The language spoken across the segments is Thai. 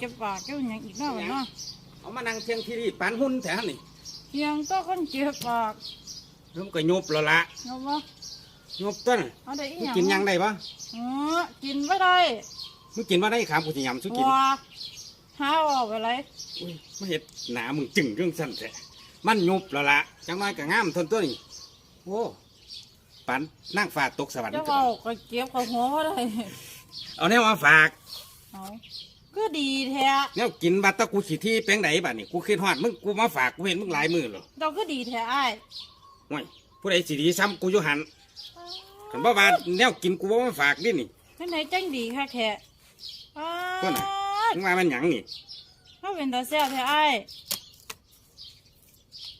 เจ็บปากเจ้าหยังอีกเนาะวะเนาะเอามานั่งเทียงที่นี่ปานหุ่นแถวนี่เพียงก็คนเจ็บปากเริ่มก็ยุบแล้วละเนาะบ่ยุบต้นเอาได้อีมึงหยังกินหยังได้ปะเออกินไม่ได้มึงกินว่าได้ขามกูจะยำสุกินวัวหาออกไปเลยอุ้ยมาเห็ดหนามึงจึงเรื่องสั้นแท้มันยุบแล้วละจังน้อยก็งามทนตัวนี่โอ้ปันนั่งฝากตกสวรรค์จะตัวเอาก็เก็บกับหัวบ่ได้เอาแนวมาฝากเอา ก็ดีแท้แนวกินบัตรตะกูขี่ที่แป้งไหนบ้านี่กูคิดฮอดมึงกูมาฝากกูเห็นมึงหลายมือเหรอเจ้าก็ดีแท้อ้ายห่วยผู้ใดสิดีซ้ำกูอยู่หันขันบ่ว่าแนวกินกูบ่มาฝากดินี่เป็นไหนจังดีค่ะแท้อ้าว่าน่ะมึงว่ามันหยังนี่เขาเป็นตาแซ่บแท้อ้าย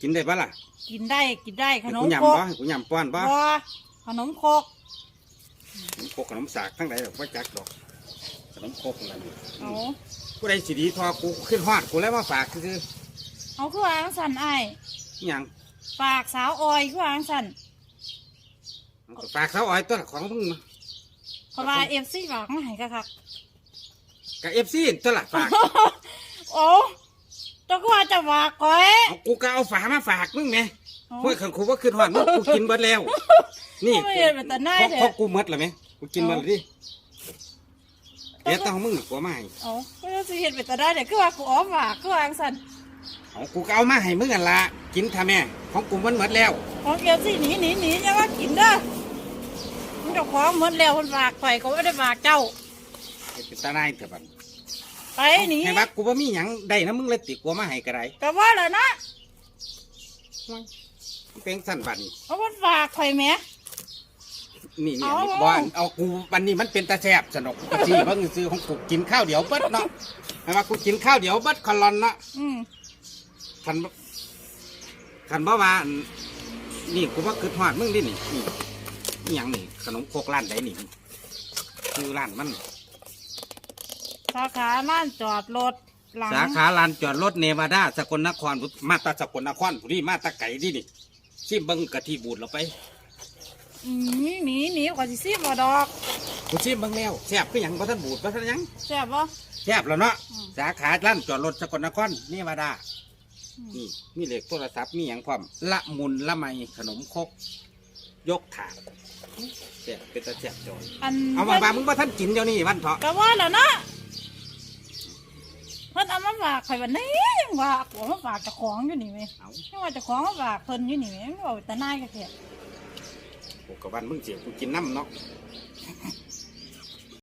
กินได้ปะล่ะ กินได้กินได้ขให้นกูมครยำกบ่ให้กูยำป้อนบ่บ่ขนมครกขนมโคกขนมสากทั้งหลายดอกว่าจักดอกข นมโคกอะไรนี่เอาผู้ใดสิดีทอกูขึ้นฮอดกูแล้วมาฝากคือเอาคือวางสั่นอ้ายๆอิหยังฝากสาวออยคือวางสั่นเอาก็ฝากเขาอ้อยตัวของมึงมาเพราะว่าเอฟซีฝากมาให้กะคักกับเอฟซีตัวละฝากโอ้เจ้าก็ว่าจะฝากก้อยเอากูก็เอาฝามาฝากมึงไงเอาเฮ้ยขันกูว่าขึ้นฮอดมึงกูกินเบิดแล้ว นี่ไม่เห็นเป็นแต่หน้าพอเถพออะกูหมดแล้วไหมกูกินหมดแล้วดิ เดี๋ยวต้องมึงกูเอามาให้เอาไม่ต้องสิเห็นเป็นแต่ได้เดี๋ยวคือว่ากูอ๋อฝากคือวางสั่นเอากูก็เอามาให้มึงกันละกินทำแม่ของกูมันหมดแล้ว ของเอฟซีหนีหนีหนีจะว่ากินเด้อมันเจะของหมดแล้วมันฝากไปก็ไม่ได้ฝากเจ้าไอ้เป็นตาหนายเถอะบัดไปหนีให้บักกูว่ามีหยังได้นะมึงเลยติกูเอามาให้กระไรก็ว่าแล้วนะเป็นสั้นบัดนเอามันฝากข่อยแหม่ นี่นี่เอาอันนี้บ้านเอากูวันนี้มันเป็นตาแสบสนุกกูจี้เพิ่งซื้อของกูกินข้าวเดี๋ยวเบิดเนาะให้ว่ากูกินข้าวเดี๋ยวเบิดคอลอนเนาะอืมคันบ่คันบ่ว่าอันนี่กูว่าคือทอดมึงดินี่นี่นี่หยังนี่ขนมโคกร้านใดนี่คือร้านมัน สาขาล้านจอดรถหลังสาขาลานจอดรถเนวาดาสกลนครมาตาสกลนครผู้ที่มาตาไก่ดินี่ชิมเบิ้งกะทิบูดเราไป อืมหนีหนีหนีกว่าสิซีบ่ดอกกูชิมเบิ้งแล้วแซ่บก็ยังบ่ทันบูดบ่ทันหยังแซ่บบ่ แซ่บแล้วเนาะอืม สาขาลานจอดรถสกลนครเนวาดาอืมนี่มีเลขโทรศัพท์มีอย่างพร้อมละมุนละไมขนมครกยกถาดแซ่บเป็นตาแซ่บจอยอันเอามาบามึงบ่ทันกินเดี๋ยวนี้วันเถาะก็ว่าแล้วนะเพิ่นเอามาฝากข่อยวันนี้ยังว่าผมมาฝากเจ้าของอยู่นี่ไหมเอายังว่าเจ้าของมาฝากเพิ่นอยู่นี่ไหมไม่บอกแต่นายก็แค่โอ้ กะวันมึงเสียกูกินน้ำเนาะ